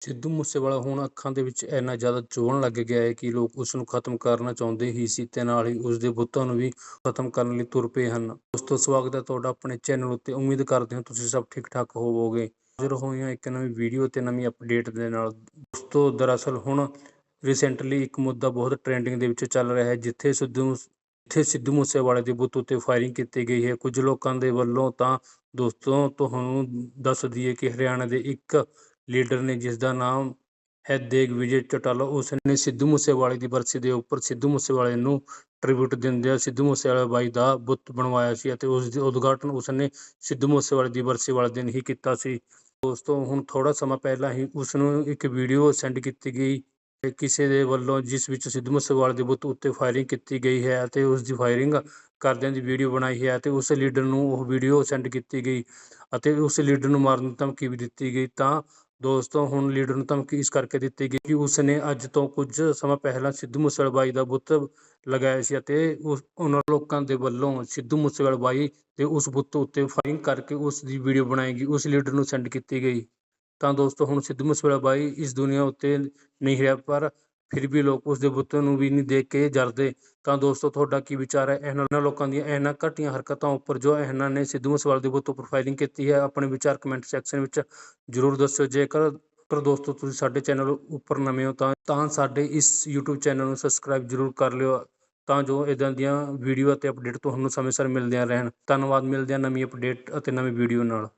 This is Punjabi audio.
ਸਿੱਧੂ ਮੂਸੇਵਾਲਾ ਹੁਣ ਅੱਖਾਂ ਦੇ ਵਿੱਚ ਇੰਨਾ ਜ਼ਿਆਦਾ ਚੋਣ ਲੱਗ ਗਿਆ ਹੈ ਕਿ ਲੋਕ ਉਸ ਨੂੰ ਖਤਮ ਕਰਨਾ ਚਾਹੁੰਦੇ ਹੀ ਸੀ ਤੇ ਨਾਲ ਹੀ ਉਸ ਦੇ ਬੁੱਤਾਂ ਨੂੰ ਵੀ ਖਤਮ ਕਰਨ ਲਈ ਤੁਰ ਪਏ ਹਨ। ਦੋਸਤੋ ਸਵਾਗਤ ਹੈ ਤੁਹਾਡਾ ਆਪਣੇ ਚੈਨਲ ਉੱਤੇ। ਉਮੀਦ ਕਰਦੇ ਹਾਂ ਤੁਸੀਂ ਸਭ ਠੀਕ ਠਾਕ ਹੋਵੋਗੇ। ਹਾਜ਼ਰ ਹੋਏ ਇੱਕ ਨਵੀਂ ਵੀਡੀਓ ਤੇ ਨਵੀਂ ਅਪਡੇਟ ਦੇ ਨਾਲ। ਦੋਸਤੋ, ਦਰਅਸਲ ਹੁਣ ਰੀਸੈਂਟਲੀ ਇੱਕ ਮੁੱਦਾ ਬਹੁਤ ਟ੍ਰੈਂਡਿੰਗ ਦੇ ਵਿੱਚ ਚੱਲ ਰਿਹਾ ਹੈ, ਜਿੱਥੇ ਸਿੱਧੂ ਜਿੱਥੇ ਸਿੱਧੂ ਮੂਸੇਵਾਲੇ ਦੇ ਬੁੱਤ ਉੱਤੇ ਫਾਇਰਿੰਗ ਕੀਤੀ ਗਈ ਹੈ। ਕੁਝ ਲੋਕਾਂ ਦੇ ਵੱਲੋਂ ਤਾਂ ਦੋਸਤੋ, ਤੁਹਾਨੂੰ ਦੱਸ ਦਈਏ ਕਿ ਹਰਿਆਣਾ ਦੇ ਇੱਕ ਲੀਡਰ ਨੇ ਜਿਸ ਦਾ ਨਾਮ ਹੈ ਦੇਗ ਵਿਜੇ ਚੌਟਾਲਾ ਉਸ ਨੇ ਸਿੱਧੂ ਮੂਸੇਵਾਲੇ ਦੀ ਬਰਸੀ ਦੇ ਉੱਪਰ ਸਿੱਧੂ ਮੂਸੇਵਾਲੇ ਨੂੰ ਟ੍ਰਿਬਿਊਟ ਦਿੰਦਿਆਂ ਸਿੱਧੂ ਮੂਸੇਵਾਲੇ ਬਾਈ ਦਾ ਬੁੱਤ ਬਣਵਾਇਆ ਸੀ ਅਤੇ ਉਸ ਦੇ ਉਦਘਾਟਨ ਉਸ ਨੇ ਸਿੱਧੂ ਮੂਸੇਵਾਲੇ ਦੀ ਬਰਸੀ ਵਾਲੇ ਦਿਨ ਹੀ ਕੀਤਾ ਸੀ। ਦੋਸਤੋ, ਹੁਣ ਥੋੜਾ ਸਮਾਂ ਪਹਿਲਾਂ ਹੀ ਉਸ ਨੂੰ ਇੱਕ ਵੀਡੀਓ ਸੈਂਡ ਕੀਤੀ ਗਈ ਤੇ ਕਿਸੇ ਦੇ ਵੱਲੋਂ ਜਿਸ ਵਿੱਚ ਸਿੱਧੂ ਮੂਸੇਵਾਲੇ ਦੇ ਬੁੱਤ ਉੱਤੇ ਫਾਇਰਿੰਗ ਕੀਤੀ ਗਈ ਹੈ ਅਤੇ ਉਸ ਦੀ ਫਾਇਰਿੰਗ ਕਰਦਿਆਂ ਦੀ ਵੀਡੀਓ ਬਣਾਈ ਹੈ ਅਤੇ ਉਸ ਲੀਡਰ ਨੂੰ ਉਹ ਵੀਡੀਓ ਸੈਂਡ ਕੀਤੀ ਗਈ ਅਤੇ ਉਸ ਲੀਡਰ ਨੂੰ ਮਾਰਨ ਦੀ ਧਮਕੀ ਵੀ ਦਿੱਤੀ ਗਈ ਤਾਂ ਦੋਸਤੋ, ਹੁਣ ਲੀਡਰ ਨੂੰ ਧਮਕੀ ਇਸ ਕਰਕੇ ਦਿੱਤੀ ਗਈ ਕਿ ਉਸ ਨੇ ਅੱਜ ਤੋਂ ਕੁਝ ਸਮਾਂ ਪਹਿਲਾਂ ਸਿੱਧੂ ਮੂਸੇਵਾਲੇ ਬਾਈ ਦਾ ਬੁੱਤ ਲਗਾਇਆ ਸੀ ਅਤੇ ਉਸ, ਉਹਨਾਂ ਲੋਕਾਂ ਦੇ ਵੱਲੋਂ ਸਿੱਧੂ ਮੂਸੇਵਾਲੇ ਬਾਈ ਦੇ ਉਸ ਬੁੱਤ ਉੱਤੇ ਫਾਇਰਿੰਗ ਕਰਕੇ ਉਸ ਦੀ ਵੀਡੀਓ ਬਣਾਈ ਗਈ, ਉਸ ਲੀਡਰ ਨੂੰ ਸੈਂਡ ਕੀਤੀ ਗਈ। ਤਾਂ ਦੋਸਤੋ, ਹੁਣ ਸਿੱਧੂ ਮੂਸੇਵਾਲਾ ਬਾਈ ਇਸ ਦੁਨੀਆ ਉੱਤੇ ਨਹੀਂ ਰਿਹਾ, ਪਰ ਫਿਰ ਵੀ ਲੋਕ ਉਸ ਦੇ ਬੁੱਤ ਨੂੰ ਵੀ ਨਹੀਂ ਦੇਖ ਕੇ ਜਰਦੇ। ਤਾਂ ਦੋਸਤੋ, ਤੁਹਾਡਾ ਕੀ ਵਿਚਾਰ ਹੈ? ਇਹਨਾਂ ਲੋਕਾਂ ਦੀਆਂ ਇਹਨਾਂ ਘਟੀਆਂ ਹਰਕਤਾਂ ਉੱਪਰ ਜੋ ਇਹਨਾਂ ਨੇ ਸਿੱਧੂ ਮੂਸੇਵਾਲੇ ਦੇ ਬੁੱਤ ਉੱਪਰ ਫਾਇਰਿੰਗ ਕੀਤੀ ਹੈ, ਆਪਣੇ ਵਿਚਾਰ ਕਮੈਂਟ ਸੈਕਸ਼ਨ ਵਿੱਚ ਜ਼ਰੂਰ ਦੱਸਿਓ। ਜੇਕਰ ਪਰ ਦੋਸਤੋ, ਤੁਸੀਂ ਸਾਡੇ ਚੈਨਲ ਉੱਪਰ ਨਵੇਂ ਹੋ ਤਾਂ ਤਾਂ ਸਾਡੇ ਇਸ YouTube ਚੈਨਲ ਨੂੰ ਸਬਸਕ੍ਰਾਈਬ ਜ਼ਰੂਰ ਕਰ ਲਿਓ ਤਾਂ ਜੋ ਇਦਾਂ ਦੀਆਂ ਵੀਡੀਓ ਅਤੇ ਅਪਡੇਟ ਤੁਹਾਨੂੰ ਸਮੇਂ ਸਿਰ ਮਿਲਦੀਆਂ ਰਹਿਣ। ਧੰਨਵਾਦ, ਮਿਲਦੇ ਹਾਂ ਨਵੀਂ ਅਪਡੇਟ ਅਤੇ ਨਵੀਂ ਵੀਡੀਓ ਨਾਲ।